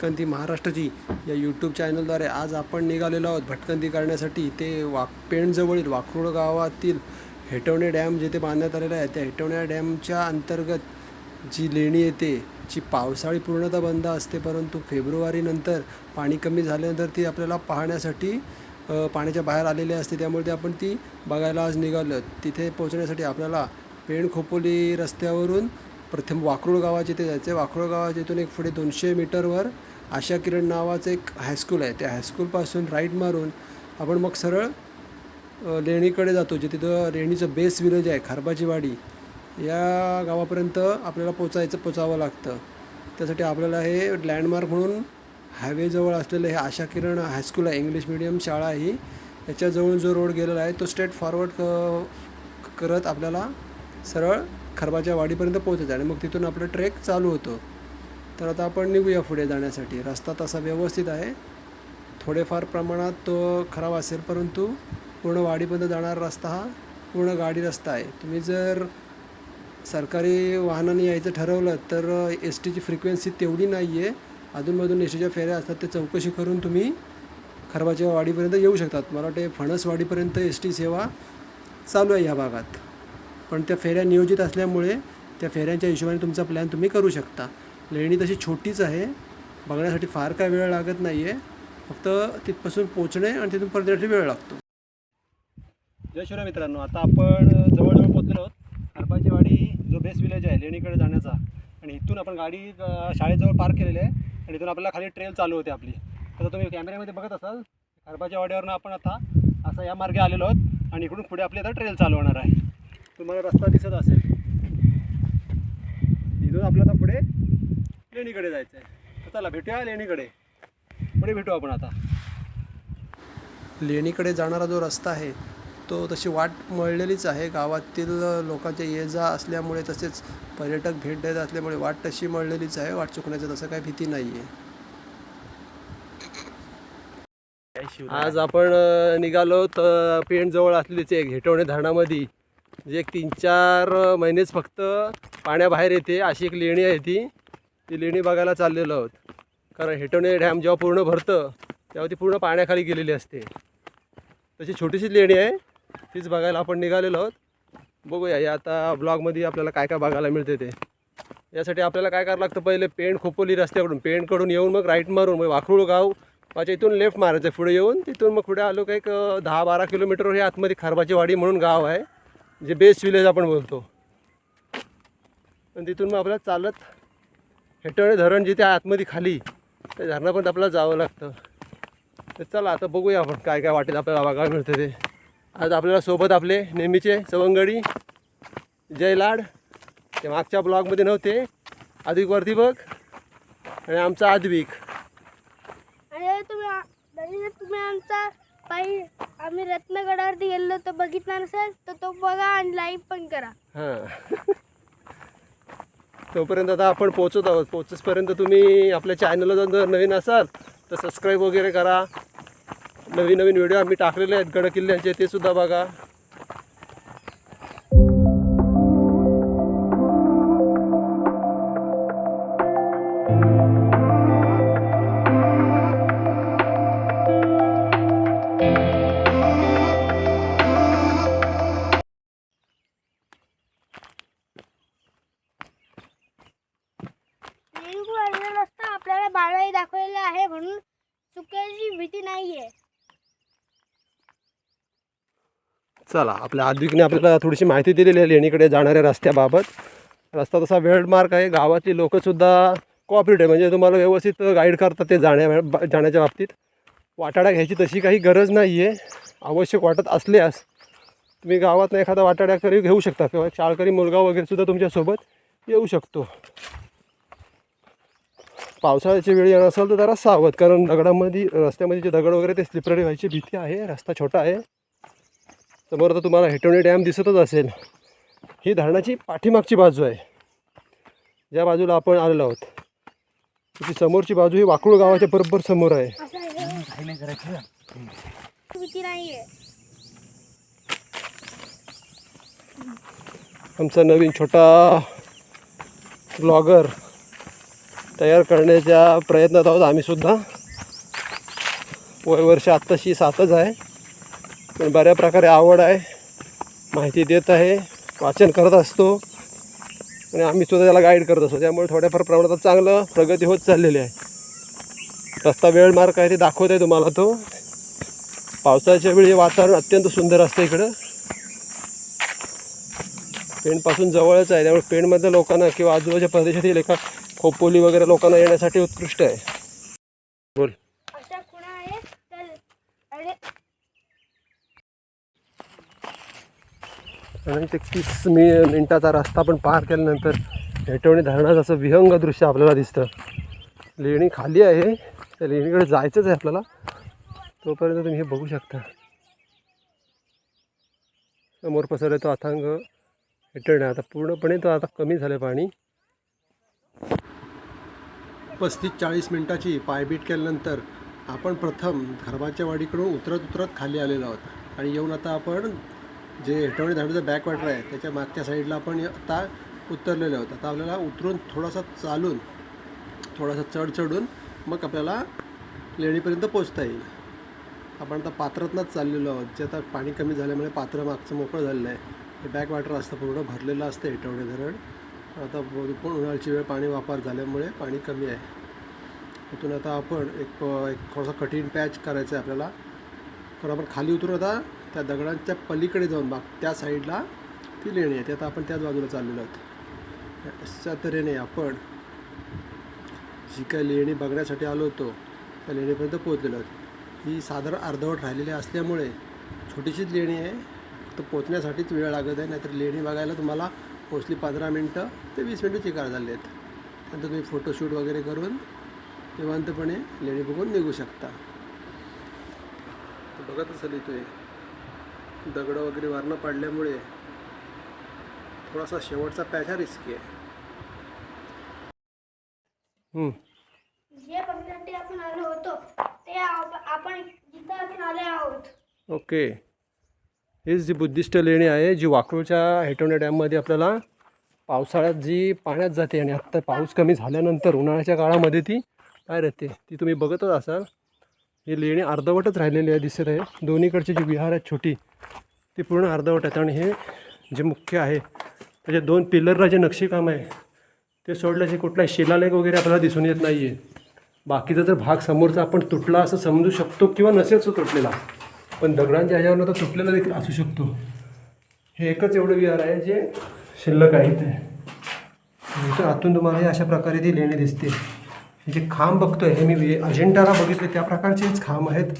भटकंती महाराष्ट्राची या यूट्यूब चॅनलद्वारे आज आपण निघालेलो आहोत. भटकंती करण्यासाठी ते वाक पेणजवळील वाकरोड गावातील हेटवणे डॅम जिथे बांधण्यात आलेला आहे त्या हेटवण्या डॅमच्या अंतर्गत जी लेणी येते जी पावसाळी पूर्णतः बंद असते परंतु फेब्रुवारीनंतर पाणी कमी झाल्यानंतर ती आपल्याला पाहण्यासाठी पाण्याच्या बाहेर आलेली असते. त्यामुळे ते आपण ती बघायला आज निघालो तिथे पोहोचण्यासाठी आपल्याला पेण खोपोली रस्त्यावरून प्रथम वाकरोळ गावाच्या इथे जायचं आहे. वाकरोळ गावाच्या इथून एक पुढे दोनशे मीटरवर आशा किरण नावाचं एक हायस्कूल आहे. त्या हायस्कूलपासून राईट मारून आपण मग सरळ लेणीकडे जातो जे तिथं लेणीचं बेस विलेज आहे खारबाचीवाडी या गावापर्यंत आपल्याला पोचायचं पोचावं लागतं. त्यासाठी आपल्याला हे लँडमार्क म्हणून हायवेजवळ असलेलं हे आशा किरण हायस्कूल आहे. इंग्लिश मिडियम शाळा ही. याच्याजवळ जो रोड गेलेला आहे तो स्ट्रेट फॉरवर्ड क करत आपल्याला सरळ खरबाच्या वाडीपर्यंत पोहोचायचं आणि मग तिथून आपलं ट्रेक चालू होतो. तर आता आपण निघूया पुढे जाण्यासाठी. रस्ता तसा व्यवस्थित आहे. थोडेफार प्रमाणात तो खराब असेल परंतु पूर्ण वाडीपर्यंत जाणारा रस्ता हा पूर्ण गाडी रस्ता आहे. तुम्ही जर सरकारी वाहनाने यायचं ठरवलं तर एस टीची फ्रिक्वेन्सी तेवढी नाही आहे अधूनमधून एस टीच्या फेऱ्या असतात ते चौकशी करून तुम्ही खरबाच्या वाडीपर्यंत येऊ शकतात. मला वाटते फणसवाडीपर्यंत एस टी सेवा चालू आहे ह्या भागात. पण त्या फेऱ्या नियोजित असल्यामुळे त्या फेऱ्यांच्या हिशोबाने तुमचा प्लॅन तुम्ही करू शकता. लेणी तशी छोटीच आहे. बघण्यासाठी फार काय वेळ लागत नाही आहे फक्त तिथपासून पोचणे आणि तिथून परत येण्यासाठी वेळ लागतो. जय शिवराय मित्रांनो आता आपण जवळजवळ पोचलो आहोत. हरपाची वाडी जो बेस विलेज आहे लेणीकडे जाण्याचा. आणि इथून आपण गाडी शाळेजवळ पार्क केलेली आहे. आणि इथून आपल्याला खाली ट्रेल चालू होते आपली. आता तुम्ही कॅमेऱ्यामध्ये बघत असाल हरपाच्या वाड्यावरनं आपण आता असा या मार्गे आलेलो आहोत. आणि इकडून पुढे आपली आता ट्रेल चालू होणार आहे. तुम्हाला रस्ता दिसत असेल. इथून आपल्याला आता पुढे लेणीकडे जायचं आहे तर चला भेटूया लेणीकडे. पुढे भेटू आपण आता. लेणीकडे जाणारा जो रस्ता आहे तो तशी वाट मळलेलीच आहे. गावातील लोकांच्या ये जा असल्यामुळे तसेच पर्यटक भेट देत असल्यामुळे वाट तशी मळलेलीच आहे. वाट चुकण्याचं तसं काही भीती नाही आहे आज आपण निघालो तर पेणजवळ असलेलीच एक हेटवणे धरणामध्ये. जे एक तीन चार महिनेच फक्त पाण्याबाहेर येते. अशी एक लेणी आहे ती. ती लेणी बघायला चाललेलो आहोत. कारण हेटवणे डॅम जेव्हा पूर्ण भरतं तेव्हा ती पूर्ण पाण्याखाली गेलेली असते. तशी छोटीशी लेणी आहे तीच बघायला आपण निघालेलो आहोत. बघूया या आता ब्लॉगमध्ये आपल्याला काय काय बघायला मिळते ते. यासाठी आपल्याला काय करावं लागतं पहिले पेंट खोपोली रस्त्याकडून. पेंटकडून येऊन मग राईट मारून मग वाखरूळ गाव माझ्या इथून लेफ्ट मारायचं आहे. पुढे येऊन तिथून मग पुढे आलो का एक दहा बारा किलोमीटरवर हे आतमध्ये खरबाची वाडी म्हणून गाव आहे जे बेस्ट विलेज आपण बोलतो. आणि तिथून मग आपल्याला चालत हेटवणे धरण जिथे आतमध्ये खाली त्या धरणापर्यंत आपल्याला जावं लागतं. तर चला आता बघूया आपण काय काय वाटेल आपल्याला बघायला मिळतं ते. आज आपल्याला सोबत आपले नेहमीचे सवंगडी जयलाड ते मागच्या ब्लॉगमध्ये नव्हते. अधिक वरती बघ. आणि आमचा आद्विक. तुम्ही आमचा पायी आम्ही रत्नगडावरती गेलो तर बघितला नसेल तर तो बघा आणि लाईव्ह पण करा. हां. तोपर्यंत आता आपण पोचत आहोत. पोचसपर्यंत तुम्ही आपल्या चॅनलला जर नवीन असाल तर सबस्क्राईब वगैरे करा. नवीन नवीन व्हिडिओ आम्ही टाकलेले आहेत गड किल्ल्यांचे ते सुद्धा बघा. चला आपल्या आद्विकने आपल्याला थोडीशी माहिती दिलेली आहे लेणीकडे जाणाऱ्या रस्त्याबाबत. रस्ता तसा वेळ मार्ग आहे गावातली लोकंसुद्धा कॉपरेट आहे. म्हणजे तुम्हाला व्यवस्थित गाईड करतात ते जाण्या जाण्याच्या बाबतीत. वाटाडा घ्यायची तशी काही गरज नाही आहे आवश्यक वाटत असल्यास तुम्ही गावात एखादा वाटाड्याकरी घेऊ शकता किंवा एक शाळकरी मुलगा वगैरेसुद्धा तुमच्यासोबत येऊ शकतो. पावसाळ्याची वेळ येणार असेल तर जरा सावध कारण दगडामध्ये रस्त्यामध्ये जे दगड वगैरे ते स्लिपरी व्हायची भीती आहे. रस्ता छोटा आहे. समोर आता तुम्हाला हेटवणे डॅम दिसतच असेल. ही धरणाची पाठीमागची बाजू आहे. ज्या बाजूला आपण आलेलो आहोत. त्याची समोरची बाजू ही वाकूळ गावाच्या बरोबर समोर आहे. आमचा नवीन छोटा ब्लॉगर तयार करण्याच्या प्रयत्नात आहोत आम्ही सुद्धा. वय वर्ष आत्ताशी सातच आहे. पण बऱ्या प्रकारे आवड आहे. माहिती देत आहे. वाचन करत असतो. आणि आम्ही सुद्धा त्याला गाईड करत असतो. त्यामुळे थोड्याफार प्रमाणात चांगलं प्रगती होत चाललेली आहे. रस्ता वेळ मार्ग आहे ते दाखवत आहे तुम्हाला तो. पावसाच्या वेळी वातावरण अत्यंत सुंदर असतं इकडं. पेणपासून जवळच आहे. त्यामुळे पेणमधल्या लोकांना किंवा आजूबाजूच्या प्रदेशातील एका खोपोली वगैरे लोकांना येण्यासाठी उत्कृष्ट आहे बोल अशा खुणा आहे तर आणि आणि ते तीस मि मिनटाचा रस्ता पण पार केल्यानंतर हेटवणी धरणाचं असं विहंग दृश्य आपल्याला दिसतं. लेणी खाली आहे त्या लेणीकडे जायचंच आहे आपल्याला. तोपर्यंत तुम्ही हे बघू शकता. समोर पसरला तो अथांग हेटळणे आता पूर्णपणे तो आता कमी झालं पाणी. पस्तीस चाळीस मिनटाची पायबीट केल्यानंतर आपण प्रथम खरबाच्या वाडीकडून उतरत उतरत खाली आलेलो आहोत. आणि येऊन आता आपण जे हेटवणी धरणाचं बॅक वॉटर आहे त्याच्या मागच्या साईडला आपण आता उतरलेलो आहोत. आता आपल्याला उतरून थोडासा चालून थोडासा चढ चढून मग आपल्याला लेणीपर्यंत पोचता येईल. आपण आता पात्रातनंच चाललेलो आहोत. जे आता पाणी कमी झाल्यामुळे पात्र मागचं मोकळं झालेलं आहे. हे बॅक वॉटर असतं पूर्ण भरलेलं असतं हेटवणे धरण. आता पण उन्हाळ्याची वेळ पाणी वापर झाल्यामुळे पाणी कमी आहे. इथून आता आपण एक एक थोडासा कठीण पॅच करायचं आहे आपल्याला. तर आपण खाली उतरून आता त्या दगडांच्या पलीकडे जाऊन बाग त्या साईडला ती लेणी आहे ते आता आपण त्याच बाजूला चाललेलो आहोत. अशा तऱ्हेने आपण जी काही लेणी बघण्यासाठी आलो होतो त्या लेणीपर्यंत पोहोचलेलो आहोत. ही साधारण अर्धवट राहिलेली असल्यामुळे छोटीशीच लेणी आहे. तर पोचण्यासाठीच वेळ लागत आहे. नाहीतर लेणी बघायला तुम्हाला मोस्टली पंधरा मिनटं ते वीस मिनटं चिकार झाले आहेत. त्यानंतर तुम्ही फोटोशूट वगैरे करून निवांतपणे लेणी बघून निघू शकता. तर बघत असेल इथे. दगडं वगैरे वरनं पडल्यामुळे थोडासा शेवटचा पॅच हा रिस्की आहे. हम्म. जे बघण्यासाठी आपण आलो होतो ते आप- आपण जिथं आपण आले आहोत. ओके. हीच जी बुद्धिस्ट लेणी आहे जी वाकरूच्या हेटवणे डॅममध्ये आपल्याला पावसाळ्यात जी पाण्यात जाते आणि आत्ता पाऊस कमी झाल्यानंतर उन्हाळ्याच्या काळामध्ये ती काय राहते ती तुम्ही बघतच असाल. ही लेणी अर्धवटच राहिलेली आहे दिसत आहे. दोन्हीकडची जी विहार आहेत छोटी ती पूर्ण अर्धवट आहेत. आणि हे जे मुख्य आहे त्याचे दोन पिलरला जे नक्षीकाम आहे ते सोडल्याचे कुठलाही शिलालेख वगैरे आपल्याला दिसून येत नाही आहे बाकीचा जर भाग समोरचा आपण तुटला असं समजू शकतो किंवा नसेल तो तुटलेला. पण दगडांच्या ह्याच्यावरनं तर तुटलेला देखील असू शकतो. हे एकच एवढं विहार आहे जे शिल्लक आहे ते आतून तुम्हाला अशा प्रकारे ती लेणी दिसते. हे जे खांब बघतोय हे मी अजिंठाला बघितले त्या प्रकारचेच खांब आहेत.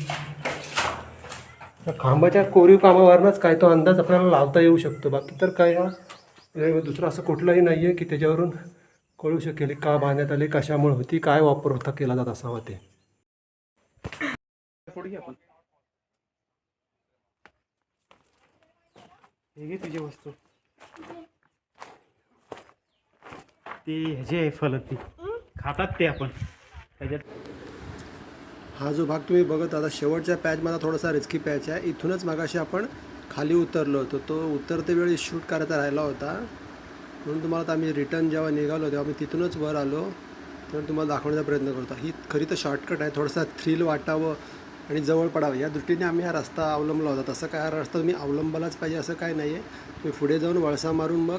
त्या खांबाच्या कोरीव कामावरनंच काय तो अंदाज आपल्याला लावता येऊ शकतो. बाकी तर काय हा? दुसरं असं कुठलंही नाही आहे की त्याच्यावरून कळू शकेल का बांधण्यात आले कशामुळे होती काय वापर होता केला जात असावा ते. आपण. हे तुझी वस्तू. ते ह्याचे आहे ती खातात ते आपण. त्याच्यात हा जो भाग तुम्ही बघत आता शेवटच्या माझा थोडासा रिस्की पॅच आहे. इथूनच मागाशी आपण खाली उतरलो होतो. तो उतरते वेळी शूट करायचा राहिला होता. म्हणून तुम्हाला आता आम्ही रिटर्न जेव्हा निघालो तेव्हा आम्ही तिथूनच वर आलो. तेव्हा तुम्हाला दाखवण्याचा प्रयत्न करतो. ही खरी तर शॉर्टकट आहे. थोडासा थ्रिल वाटावं आणि जवळ पडावं. या दृष्टीने आम्ही हा रस्ता अवलंबला होता. तसं काय हा रस्ता तुम्ही अवलंबलाच पाहिजे असं काय नाही आहे तुम्ही पुढे जाऊन वळसा मारून मग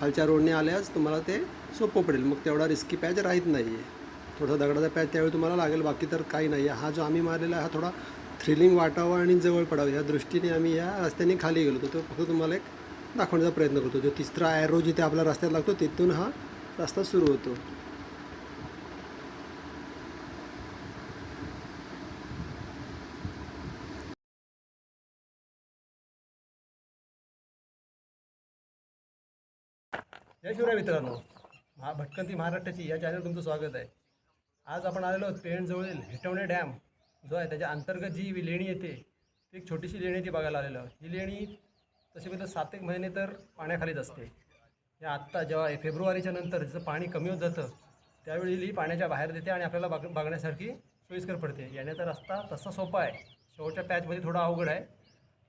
खालच्या रोडने आल्यास तुम्हाला ते सोपं पडेल. मग तेवढा रिस्की पॅच राहत नाही आहे थोडा दगडाचा पॅच त्यावेळी तुम्हाला लागेल बाकी तर काही नाही. आहे हा जो आम्ही मारलेला आहे हा थोडा थ्रिलिंग वाटावा आणि जवळ पडावं. या दृष्टीने आम्ही या रस्त्याने खाली गेलो होतो. तो फक्त तुम्हाला एक दाखवण्याचा प्रयत्न करतो. जो तिसरा ॲरो जिथे आपल्या रस्त्यात लागतो तिथून हा रस्ता सुरू होतो. जय शिवराय मित्रांनो. महा भटकंती महाराष्ट्राची या चॅनल तुमचं स्वागत आहे. आज आपण आलेलो आहोत पेणजवळील हेटवणे डॅम जो आहे त्याच्या अंतर्गत जी लेणी येते ती एक छोटीशी लेणी ती बघायला आलेलो आहोत. ही लेणी तशी बघितलं सात एक महिने तर पाण्याखालीच असते. या आत्ता जेव्हा फेब्रुवारीच्या नंतर जसं पाणी कमी होत जातं त्यावेळी ही पाण्याच्या बाहेर देते आणि आपल्याला बघ बघण्यासारखी सोयीस्कर पडते. येण्याचा रस्ता तसा सोपा आहे. शेवटच्या पॅचमध्ये थोडा अवघड आहे.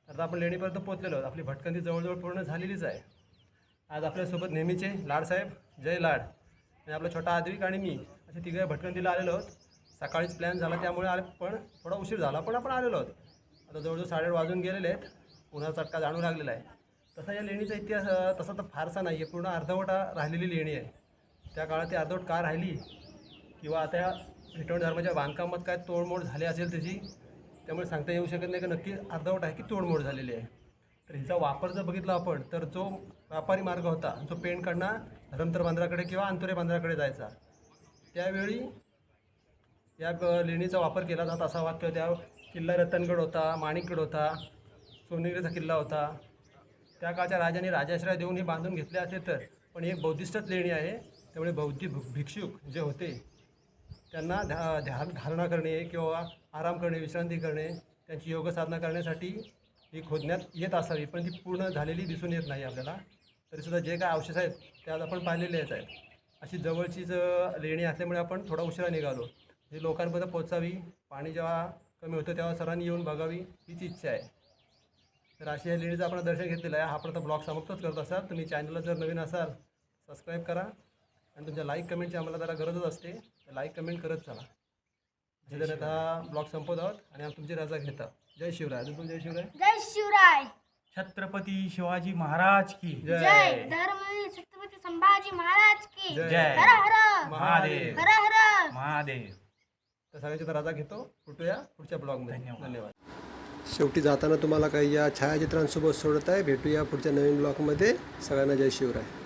आता आपण लेणीपर्यंत पोचलेलो आहोत. आपली भटकंती जवळजवळ पूर्ण झालेलीच आहे. आज आपल्यासोबत नेहमीचे लाडसाहेब जय लाड. आणि आपला छोटा आद्विक आणि मी असे तिघे भटकंतीला आलेलो आहोत. सकाळीच प्लॅन झाला त्यामुळे आले पण थोडा उशीर झाला पण आपण आलेलो आहोत. आता जवळजवळ साडेआठ वाजून गेलेले आहेत. उन्हाचा चटका जाणू लागलेला आहे. तसा या लेणीचा इतिहास तसा तर फारसा नाही आहे पूर्ण अर्धवटा राहिलेली लेणी आहे. त्या काळात ती अर्धवट का राहिली? किंवा आता रिटर्न धर्माच्या बांधकामात काय तोडमोड झाली असेल त्याची? त्यामुळे सांगता येऊ शकत नाही का नक्की अर्धवट आहे की तोडमोड झालेली आहे? तर हिचा वापर जर बघितला आपण तर जो व्यापारी मार्ग होता. जो पेणकडनं धरमतर बांद्राकडे किंवा अंतुरे बांद्राकडे जायचा. त्यावेळी या लेणीचा वापर केला जात असावा किंवा त्या किल्ला रतनगड होता माणिकगड होता सोनेगिरीचा किल्ला होता. त्या काळच्या राजाने राजाश्रय देऊन हे बांधून घेतले असे तर पण एक बौद्धिस्टच लेणी आहे. त्यामुळे बौद्धिक भिक्षुक जे होते त्यांना ध्या ध्यान धारणा करणे किंवा आराम करणे विश्रांती करणे त्यांची योगसाधना करण्यासाठी ही खोदण्यात येत असावी. पण ती पूर्ण झालेली दिसून येत नाही आपल्याला. तरीसुद्धा जे काय अवशेष आहेत ते आज आपण पाहिलेलेच आहेत. अशी जवळचीच लेणी असल्यामुळे आपण थोडा उशिरा निघालो. हे लोकांपर्यंत पोहोचावी. पाणी जेव्हा कमी होतं तेव्हा सर्वांनी येऊन बघावी. हीच इच्छा आहे. तर अशी या लेणीचं आपण दर्शन घेतलेलं आहे. हा प्रथम ब्लॉग समाप्तच करत असाल. तुम्ही चॅनलला जर नवीन असाल सबस्क्राईब करा. आणि तुमच्या लाईक कमेंटची आम्हाला जरा गरजच असते. तर लाईक कमेंट करत चला. जर हा ब्लॉग संपवत आहोत आणि आम्ही तुमची रजा घेता. जय शिवराय. अजून जय शिवराय? जय शिवराय. छत्रपती शिवाजी महाराज की. जय. धर्मवीर छत्रपती संभाजी महाराज की. जय. जय. हर हर महादेव. हर हर महादेव. तर सगळ्यांची तर रजा घेतो. भेटूया पुढच्या ब्लॉगमध्ये धन्यवाद. धन्यवाद. शेवटी जाताना तुम्हाला काही या छायाचित्रांसोबत सोडत आहे. भेटूया पुढच्या नवीन ब्लॉगमध्ये सगळ्यांना जय शिवराय.